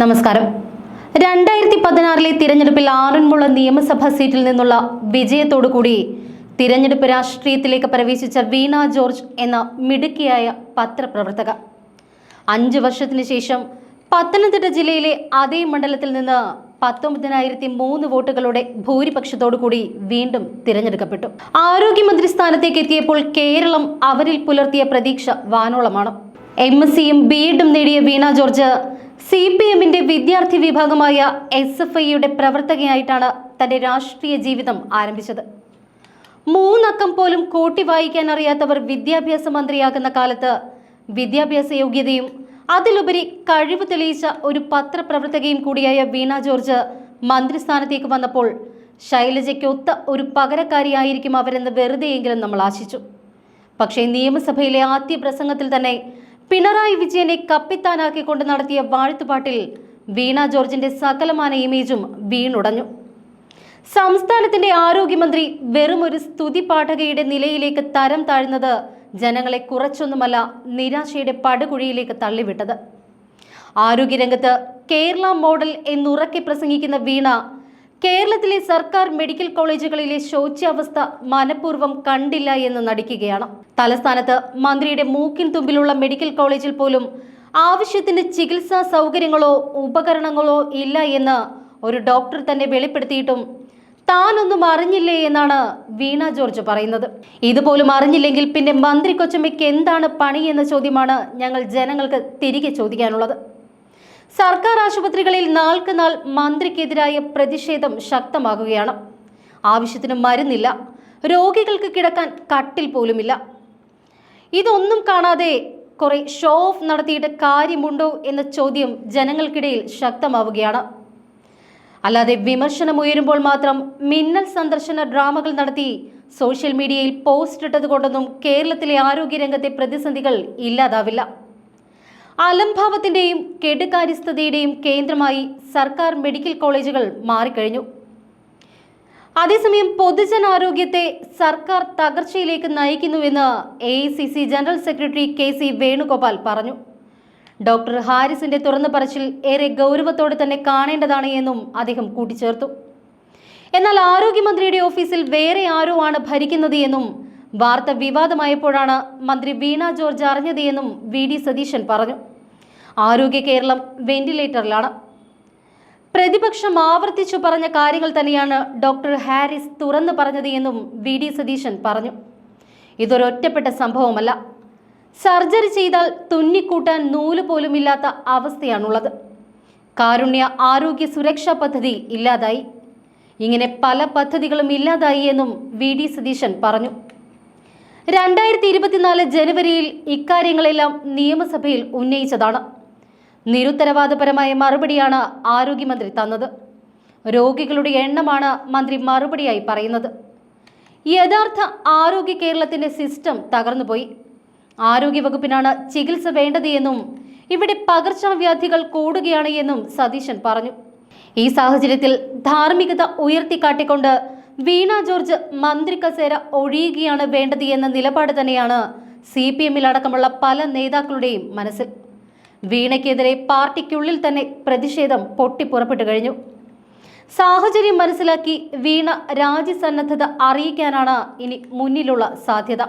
നമസ്കാരം. രണ്ടായിരത്തി പതിനാറിലെ തിരഞ്ഞെടുപ്പിൽ ആറന്മുള നിയമസഭാ സീറ്റിൽ നിന്നുള്ള വിജയത്തോടുകൂടി തിരഞ്ഞെടുപ്പ് രാഷ്ട്രീയത്തിലേക്ക് പ്രവേശിച്ച വീണ ജോർജ് എന്ന മിടുക്കിയായ പത്രപ്രവർത്തക. അഞ്ചു വർഷത്തിന് ശേഷം പത്തനംതിട്ട ജില്ലയിലെ അതേ മണ്ഡലത്തിൽ നിന്ന് പത്തൊമ്പതിനായിരത്തി മൂന്ന് വോട്ടുകളുടെ ഭൂരിപക്ഷത്തോടു കൂടി വീണ്ടും തിരഞ്ഞെടുക്കപ്പെട്ടു. ആരോഗ്യമന്ത്രി സ്ഥാനത്തേക്ക് എത്തിയപ്പോൾ കേരളം അവരിൽ പുലർത്തിയ പ്രതീക്ഷ വാനോളമാണ്. എം എസ് സിയും ബി എഡും നേടിയ വീണ ജോർജ് സി പി എമ്മിന്റെ വിദ്യാർത്ഥി വിഭാഗമായ എസ് എഫ് ഐയുടെ പ്രവർത്തകയായിട്ടാണ് തന്റെ രാഷ്ട്രീയ ജീവിതം ആരംഭിച്ചത്. മൂന്നക്കം പോലും കൂട്ടി വായിക്കാൻ അറിയാത്തവർ വിദ്യാഭ്യാസ മന്ത്രിയാകുന്ന കാലത്ത് വിദ്യാഭ്യാസ യോഗ്യതയും അതിലുപരി കഴിവ് തെളിയിച്ച ഒരു പത്രപ്രവർത്തകയും കൂടിയായ വീണ ജോർജ് മന്ത്രിസ്ഥാനത്തേക്ക് വന്നപ്പോൾ ശൈലജയ്ക്കൊത്ത ഒരു പകരക്കാരിയായിരിക്കും അവരെന്ന് വെറുതെയെങ്കിലും നമ്മൾ ആശിച്ചു. പക്ഷേ നിയമസഭയിലെ ആദ്യ പ്രസംഗത്തിൽ തന്നെ പിണറായി വിജയനെ കപ്പിത്താനാക്കിക്കൊണ്ട് നടത്തിയ വാഴ്ത്തുപാട്ടിൽ വീണ ജോർജിന്റെ സകലമാന ഇമേജും വീണുടഞ്ഞു. സംസ്ഥാനത്തിന്റെ ആരോഗ്യമന്ത്രി വെറും ഒരു സ്തുതി പാഠകയുടെ നിലയിലേക്ക് തരം താഴ്ന്നത് ജനങ്ങളെ കുറച്ചൊന്നുമല്ല നിരാശയുടെ പടുകുഴിയിലേക്ക് തള്ളിവിട്ടത്. ആരോഗ്യരംഗത്ത് കേരള മോഡൽ എന്നുറക്കെ പ്രസംഗിക്കുന്ന വീണ കേരളത്തിലെ സർക്കാർ മെഡിക്കൽ കോളേജുകളിലെ ശോച്യാവസ്ഥ മനഃപൂർവം കണ്ടില്ല എന്ന് നടിക്കുകയാണ്. തലസ്ഥാനത്ത് മന്ത്രിയുടെ മൂക്കിൻ തുമ്പിലുള്ള മെഡിക്കൽ കോളേജിൽ പോലും ആവശ്യത്തിന് ചികിത്സാ സൗകര്യങ്ങളോ ഉപകരണങ്ങളോ ഇല്ല എന്ന് ഒരു ഡോക്ടർ തന്നെ വെളിപ്പെടുത്തിയിട്ടും താനൊന്നും അറിഞ്ഞില്ലേ എന്നാണ് വീണ ജോർജ് പറയുന്നത്. ഇതുപോലും അറിഞ്ഞില്ലെങ്കിൽ പിന്നെ മന്ത്രി കൊച്ചമ്മയ്ക്ക് എന്താണ് പണി എന്ന ചോദ്യമാണ് ഞങ്ങൾ ജനങ്ങൾക്ക് തിരികെ ചോദിക്കാനുള്ളത്. സർക്കാർ ആശുപത്രികളിൽ നാൾക്ക് നാൾ മന്ത്രിക്കെതിരായ പ്രതിഷേധം ശക്തമാകുകയാണ്. ആവശ്യത്തിന് മരുന്നില്ല. രോഗികൾക്ക് കിടക്കാൻ കട്ടിൽ പോലുമില്ല. ഇതൊന്നും കാണാതെ കുറെ ഷോ ഓഫ് നടത്തിയിട്ട് കാര്യമുണ്ടോ എന്ന ചോദ്യം ജനങ്ങൾക്കിടയിൽ ശക്തമാവുകയാണ്. അല്ലാതെ വിമർശനം ഉയരുമ്പോൾ മാത്രം മിന്നൽ സന്ദർശന ഡ്രാമകൾ നടത്തി സോഷ്യൽ മീഡിയയിൽ പോസ്റ്റ് ഇട്ടത് കൊണ്ടൊന്നും കേരളത്തിലെ ആരോഗ്യരംഗത്തെ പ്രതിസന്ധികൾ ഇല്ലാതാവില്ല. അലംഭാവത്തിന്റെയും കെടുകാര്യസ്ഥതയുടെയും കേന്ദ്രമായി സർക്കാർ മെഡിക്കൽ കോളേജുകൾ മാറിക്കഴിഞ്ഞു. അതേസമയം പൊതുജനാരോഗ്യത്തെ സർക്കാർ തകർച്ചയിലേക്ക് നയിക്കുന്നുവെന്ന് A general secretary K C Venugopal പറഞ്ഞു. ഡോക്ടർ ഹാരിസിന്റെ തുറന്നു പറച്ചിൽ ഏറെ ഗൗരവത്തോടെ തന്നെ കാണേണ്ടതാണ് എന്നും അദ്ദേഹം കൂട്ടിച്ചേർത്തു. എന്നാൽ ആരോഗ്യമന്ത്രിയുടെ ഓഫീസിൽ വേറെ ആരോ ആണ് ഭരിക്കുന്നത് എന്നും വാർത്ത വിവാദമായപ്പോഴാണ് മന്ത്രി വീണ ജോർജ് അറിഞ്ഞത് എന്നും വി ഡി സതീശൻ പറഞ്ഞു. ആരോഗ്യ കേരളം വെന്റിലേറ്ററിലാണ്. പ്രതിപക്ഷം ആവർത്തിച്ചു പറഞ്ഞ കാര്യങ്ങൾ തന്നെയാണ് ഡോക്ടർ ഹാരിസ് തുറന്നു പറഞ്ഞത് എന്നും വി ഡി സതീശൻ പറഞ്ഞു. ഇതൊരൊറ്റപ്പെട്ട സംഭവമല്ല. സർജറി ചെയ്താൽ തുന്നിക്കൂട്ടാൻ നൂൽ പോലുമില്ലാത്ത അവസ്ഥയാണുള്ളത്. കാരുണ്യ ആരോഗ്യ സുരക്ഷാ പദ്ധതി ഇല്ലാതായി. ഇങ്ങനെ പല പദ്ധതികളും ഇല്ലാതായി എന്നും വി ഡി സതീശൻ പറഞ്ഞു. രണ്ടായിരത്തി ഇരുപത്തിനാല് ജനുവരിയിൽ ഇക്കാര്യങ്ങളെല്ലാം നിയമസഭയിൽ ഉന്നയിച്ചതാണ്. നിരുത്തരവാദപരമായ മറുപടിയാണ് ആരോഗ്യമന്ത്രി തന്നത്. രോഗികളുടെ എണ്ണമാണ് മന്ത്രി മറുപടിയായി പറയുന്നത്. യഥാർത്ഥ ആരോഗ്യ കേരളത്തിന്റെ സിസ്റ്റം തകർന്നുപോയി. ആരോഗ്യവകുപ്പിനാണ് ചികിത്സ വേണ്ടത് എന്നും ഇവിടെ പകർച്ചവ്യാധികൾ കൂടുകയാണ് എന്നും സതീശൻ പറഞ്ഞു. ഈ സാഹചര്യത്തിൽ ധാർമ്മികത ഉയർത്തിക്കാട്ടിക്കൊണ്ട് വീണ ജോർജ് മന്ത്രി കസേര ഒഴിയുകയാണ് വേണ്ടത് എന്ന നിലപാട് തന്നെയാണ് സി പി എമ്മിൽ അടക്കമുള്ള പല നേതാക്കളുടെയും മനസ്സിൽ. വീണയ്ക്കെതിരെ പാർട്ടിക്കുള്ളിൽ തന്നെ പ്രതിഷേധം പൊട്ടിപ്പുറപ്പെട്ടു കഴിഞ്ഞു. സാഹചര്യം മനസ്സിലാക്കി വീണ രാജ്യസന്നദ്ധത അറിയിക്കാനാണ് ഇനി മുന്നിലുള്ള സാധ്യത.